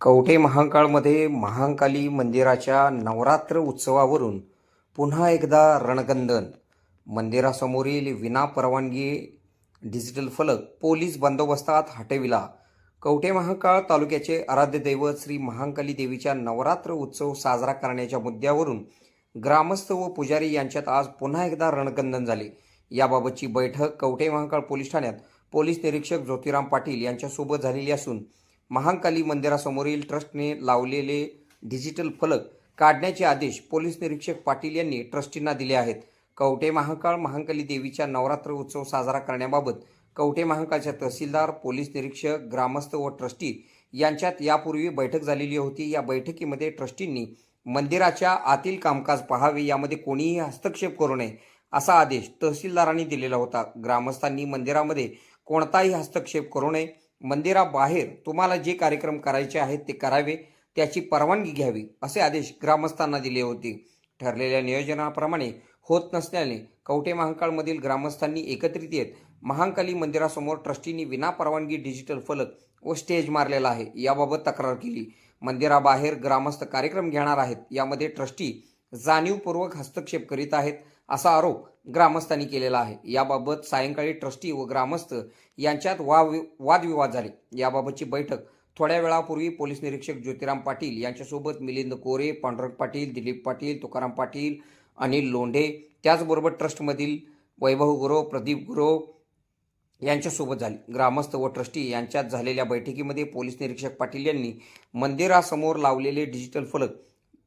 कवठे महांकाळमध्ये महांकाली मंदिराच्या नवरात्र उत्सवावरून पुन्हा एकदा रणगंधन. मंदिरासमोरील विनापरवानगी डिजिटल फलक पोलीस बंदोबस्तात हटविला. कवठे महाकाळ तालुक्याचे आराध्य दैवत श्री महांकाली देवीच्या नवरात्र उत्सव साजरा करण्याच्या मुद्द्यावरून ग्रामस्थ व पुजारी यांच्यात आज पुन्हा एकदा रणगंधन झाले. याबाबतची बैठक कवठे महाकाळ पोलीस ठाण्यात पोलीस निरीक्षक ज्योतिराम पाटील यांच्यासोबत झालेली असून महांकाली मंदिरासमोरील ट्रस्टने लावलेले डिजिटल फलक काढण्याचे आदेश पोलीस निरीक्षक पाटील यांनी ट्रस्टींना दिले आहेत. कवटे महाकाळ महांकाली देवीच्या नवरात्र उत्सव साजरा करण्याबाबत कवटे महाकाळच्या तहसीलदार पोलीस निरीक्षक ग्रामस्थ व ट्रस्टी यांच्यात यापूर्वी बैठक झालेली होती. या बैठकीमध्ये ट्रस्टींनी मंदिराच्या आतील कामकाज पाहावे यामध्ये कोणीही हस्तक्षेप करू नये असा आदेश तहसीलदारांनी दिलेला होता. ग्रामस्थांनी मंदिरामध्ये कोणताही हस्तक्षेप करू नये मंदिराबाहेर तुम्हाला जे कार्यक्रम करायचे आहेत ते करावे त्याची परवानगी घ्यावी असे आदेश ग्रामस्थांना दिले होते. ठरलेल्या नियोजनाप्रमाणे होत नसल्याने कवठे महांकाळमधील ग्रामस्थांनी एकत्रित येत महांकाली मंदिरासमोर ट्रस्टींनी विनापरवानगी डिजिटल फलक व स्टेज मारलेला आहे याबाबत तक्रार केली. मंदिराबाहेर ग्रामस्थ कार्यक्रम घेणार आहेत यामध्ये ट्रस्टी जाणीवपूर्वक हस्तक्षेप करीत आहेत असा आरोप ग्रामस्थांनी केलेला आहे. याबाबत सायंकाळी ट्रस्टी व ग्रामस्थ यांच्यात वा वादविवाद झाले. याबाबतची बैठक थोड्या वेळापूर्वी पोलीस निरीक्षक ज्योतिराम पाटील यांच्यासोबत मिलिंद कोरे पांडुरंग पाटील दिलीप पाटील तुकाराम पाटील अनिल लोंढे त्याचबरोबर ट्रस्टमधील वैभव गुरव प्रदीप गुरव यांच्यासोबत झाली. ग्रामस्थ व ट्रस्टी यांच्यात झालेल्या बैठकीमध्ये पोलीस निरीक्षक पाटील यांनी मंदिरासमोर लावलेले डिजिटल फलक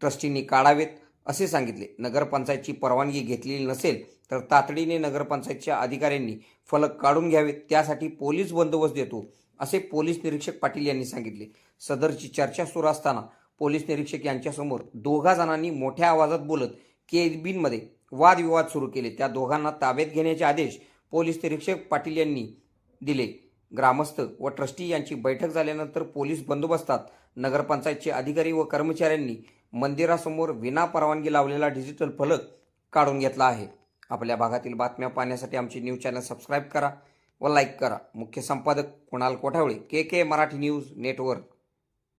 ट्रस्टींनी काढावेत. असे सांगितले. नगरपंचायतची परवानगी घेतलेली नसेल तर तातडीने नगरपंचायतच्या अधिकाऱ्यांनी फलक काढून घ्यावेत त्यासाठी पोलीस बंदोबस्त देतो असे पोलीस निरीक्षक पाटील यांनी सांगितले. सदरची चर्चा सुरू असताना पोलीस निरीक्षक यांच्यासमोर दोघा जणांनी मोठ्या आवाजात बोलत केबिनमध्ये वादविवाद सुरू केले. त्या दोघांना ताब्यात घेण्याचे आदेश पोलीस निरीक्षक पाटील यांनी दिले. ग्रामस्थ व ट्रस्टी यांची बैठक झाल्यानंतर पोलीस बंदोबस्तात नगरपंचायतचे अधिकारी व कर्मचाऱ्यांनी मंदिरासमोर विनापरवानगी लावलेला डिजिटल फलक काढून घेतला आहे. आपल्या भागातील बातम्या पाहण्यासाठी आमचे न्यूज चॅनल सबस्क्राईब करा व लाईक करा. मुख्य संपादक Kunal Kothawale K K Marathi news network.